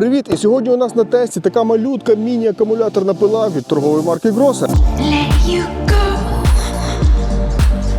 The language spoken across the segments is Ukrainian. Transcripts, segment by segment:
привіт! І сьогодні у нас на тесті така малютка міні-акумуляторна пила від торгової марки Гроса. let you go.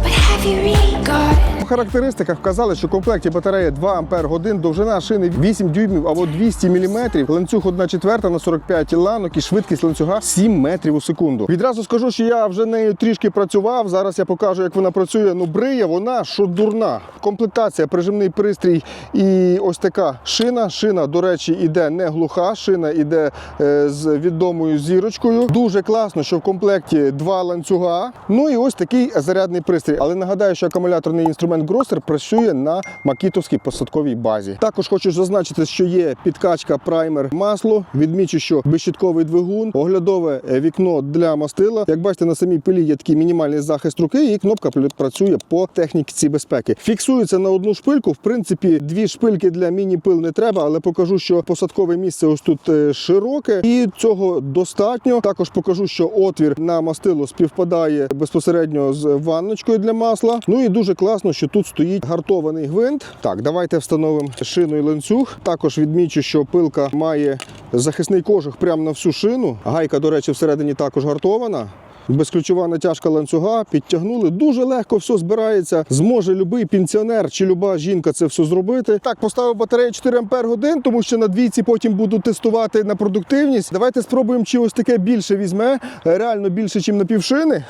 But have you really got it? Характеристиках вказали, що в комплекті батарея 2 Ампер довжина шини 8 дюймів або 200 мм, ланцюг 1 четверта на 45 ланок і швидкість ланцюга 7 метрів у секунду. Відразу скажу, що я вже нею трішки працював. Зараз я покажу, як вона працює. Ну, бриє вона, що дурна. Комплектація, прижимний пристрій і ось така шина. Шина, до речі, іде не глуха, шина іде е, з відомою зірочкою. Дуже класно, що в комплекті два ланцюга. Ну і ось такий зарядний пристрій. Але нагадаю, що акумуляторний інструмент Гросер працює на макітовській посадковій базі. Також хочу зазначити, що є підкачка праймер масло. Відмічу, що безщитковий двигун, оглядове е, вікно для мастила. Як бачите, на самій пилі є такий мінімальний захист руки, і кнопка працює по техніці безпеки. Фіксується на одну шпильку. В принципі, дві шпильки для міні-пил не треба, але покажу, що посадкове місце ось тут е, широке, і цього достатньо. Також покажу, що отвір на мастило співпадає безпосередньо з ванночкою для масла. Ну і дуже класно, що тут стоїть гартований гвинт. Так, давайте встановимо шину і ланцюг. Також відмічу, що пилка має захисний кожух прямо на всю шину. Гайка, до речі, всередині також гартована. Безключова натяжка ланцюга, підтягнули. Дуже легко все збирається. Зможе будь-який пенсіонер чи люба жінка це все зробити. Так, поставив батарею 4 Ампер годин, тому що на двійці потім буду тестувати на продуктивність. Давайте спробуємо, чи ось таке більше візьме. Е, Реально більше, ніж на півшини.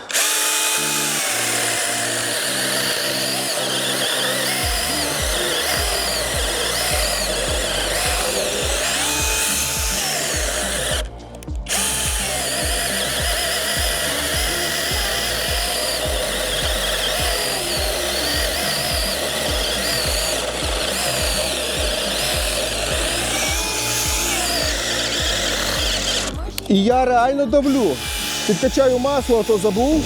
І я реально давлю. Підкачаю масло, а то забув.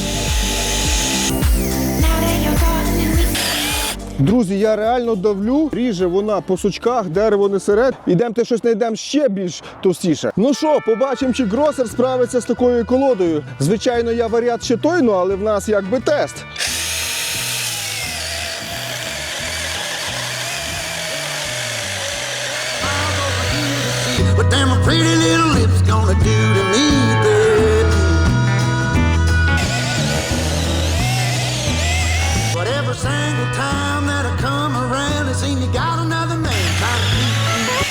Друзі, я реально давлю. Ріже вона по сучках, дерево не серед. Ідемте щось знайдемо ще більш товстіше. Ну що, побачимо, чи гросер справиться з такою колодою. Звичайно, я варіант ще той, ну але в нас якби тест. What them pretty little lips gonna do to me, baby? But every single time that I come around, it seems you got another man trying to keep me.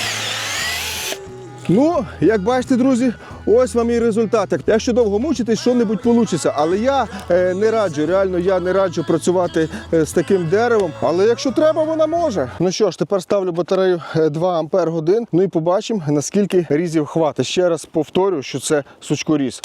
Ну, як бачите, друзі, ось вам і результат. Якщо довго мучитись, що-небудь вийде. Але я е, не раджу, реально я не раджу працювати е, з таким деревом. Але якщо треба, вона може. Ну що ж, тепер ставлю батарею е, 2 Ампер годин. Ну і побачимо, наскільки різів хватить. Ще раз повторю, що це сучкоріз.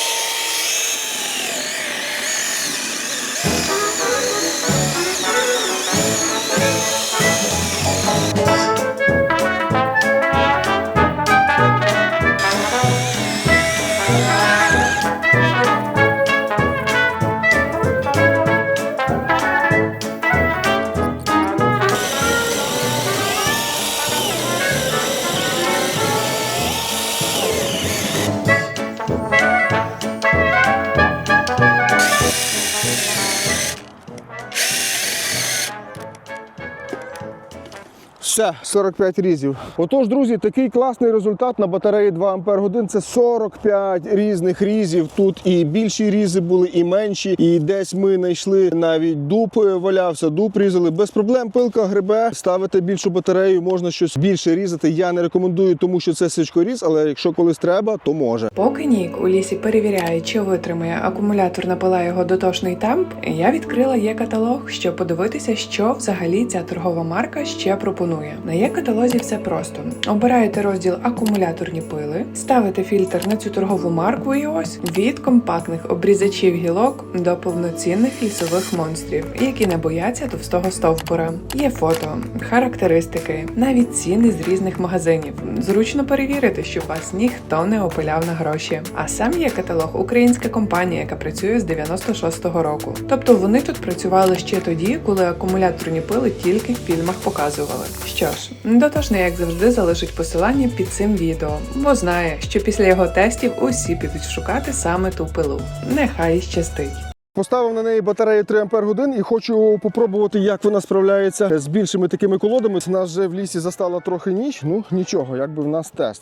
Все, 45 різів. Отож, друзі, такий класний результат на батареї 2 Ампер годин. Це 45 різних різів. Тут і більші різи були, і менші. І десь ми знайшли навіть дуб е, валявся, дуб різали. Без проблем пилка грибе. Ставити більшу батарею, можна щось більше різати. Я не рекомендую, тому що це січкоріз, але якщо колись треба, то може. Поки Нік у лісі перевіряє, чи витримає акумуляторна пила його дотошний темп, я відкрила є каталог, щоб подивитися, що взагалі ця торгова марка ще пропонує. На є каталозі все просто: обираєте розділ акумуляторні пили, ставите фільтр на цю торгову марку, і ось від компактних обрізачів гілок до повноцінних лісових монстрів, які не бояться товстого стовбура. Є фото, характеристики, навіть ціни з різних магазинів. Зручно перевірити, що вас ніхто не опиляв на гроші. А сам є каталог українська компанія, яка працює з 96-го року. Тобто вони тут працювали ще тоді, коли акумуляторні пили тільки в фільмах показували. Що ж, дотошний, як завжди, залишить посилання під цим відео, бо знає, що після його тестів усі підуть шукати саме ту пилу. Нехай щастить. Поставив на неї батарею 3 Ампер годин і хочу попробувати, як вона справляється з більшими такими колодами. Нас вже в лісі застала трохи ніч. Ну нічого, якби в нас тест.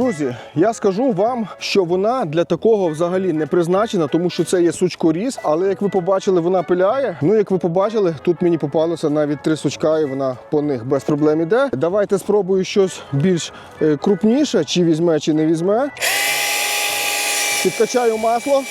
Друзі, я скажу вам, що вона для такого взагалі не призначена, тому що це є сучкоріз. Але як ви побачили, вона пиляє. Ну, як ви побачили, тут мені попалося навіть три сучка, і вона по них без проблем іде. Давайте спробую щось більш е, крупніше, чи візьме, чи не візьме. Підкачаю масло.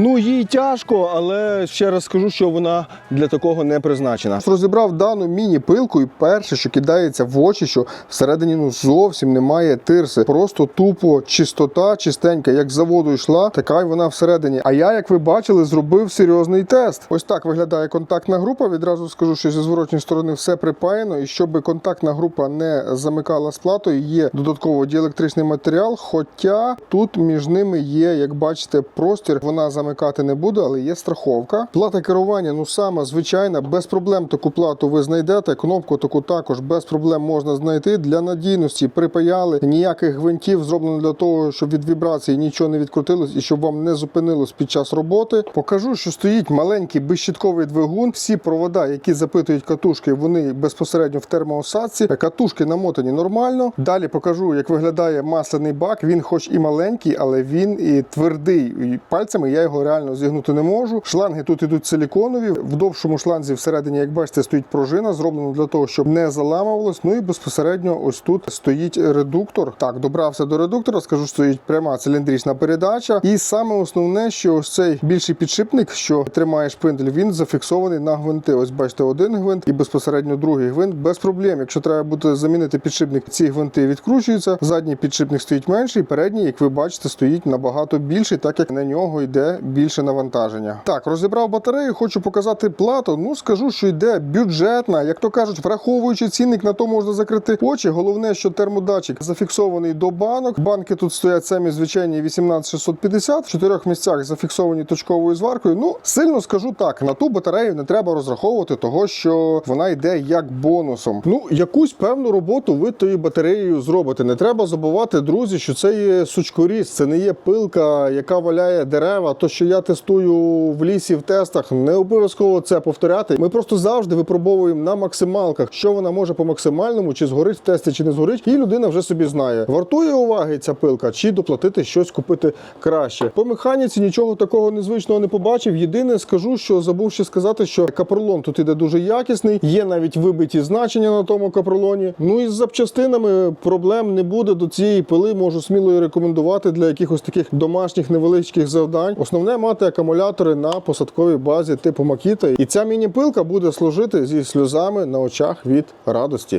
Ну, їй тяжко, але ще раз скажу, що вона для такого не призначена. Розібрав дану міні-пилку, і перше, що кидається в очі, що всередині ну зовсім немає тирси. Просто тупо чистота, чистенька, як заводу йшла, така й вона всередині. А я, як ви бачили, зробив серйозний тест. Ось так виглядає контактна група. Відразу скажу, що зі зворотньої сторони все припаяно, і щоб контактна група не замикала з платою, є додатково діелектричний матеріал. Хоча тут між ними є, як бачите, простір. Вона замикати не буде, але є страховка. Плата керування, ну сама звичайна, без проблем таку плату ви знайдете. Кнопку таку також без проблем можна знайти. Для надійності припаяли ніяких гвинтів, зроблено для того, щоб від вібрації нічого не відкрутилось і щоб вам не зупинилось під час роботи. Покажу, що стоїть маленький безщітковий двигун. Всі провода, які запитують катушки, вони безпосередньо в термоосадці. Катушки намотані нормально. Далі покажу, як виглядає масляний бак. Він, хоч і маленький, але він і твердий. І пальцями я його реально зігнути не можу. Шланги тут ідуть силіконові. В довшому шланзі всередині, як бачите, стоїть пружина, зроблено для того, щоб не заламувалось. Ну і безпосередньо ось тут стоїть редуктор. Так, добрався до редуктора. Скажу, стоїть пряма циліндрична передача. І саме основне, що ось цей більший підшипник, що тримає шпиндель, він зафіксований на гвинти. Ось бачите, один гвинт і безпосередньо другий гвинт без проблем. Якщо треба буде замінити підшипник, ці гвинти відкручуються. Задній підшипник стоїть менший, передній, як ви бачите, стоїть набагато більший, так як на нього йде більше навантаження. Так, розібрав батарею, хочу показати плату. Ну скажу, що йде бюджетна, як то кажуть, враховуючи цінник, на то можна закрити очі. Головне, що термодатчик зафіксований до банок. Банки тут стоять самі звичайні 18650, в чотирьох місцях зафіксовані точковою зваркою. Ну сильно скажу так, на ту батарею не треба розраховувати, того що вона йде як бонусом. Ну якусь певну роботу ви тою батареєю зробите. Не треба забувати, друзі, що це є сучкоріз, це не є пилка, яка валяє дерева. То, що я тестую в лісі в тестах, не обов'язково це повторяти. Ми просто завжди випробовуємо на максималках, що вона може по максимальному, чи згорить в тесті, чи не згорить. І людина вже собі знає, вартує уваги ця пилка, чи доплатити щось купити краще. По механіці нічого такого незвичного не побачив. Єдине скажу, що забув ще сказати, що капролон тут іде дуже якісний. Є навіть вибиті значення на тому капролоні. Ну і з запчастинами проблем не буде. До цієї пили можу сміло її рекомендувати для якихось таких домашніх невеличких завдань. Основне мати акумулятори на посадковій базі типу Макіта. І ця міні-пилка буде служити зі сльозами на очах від радості.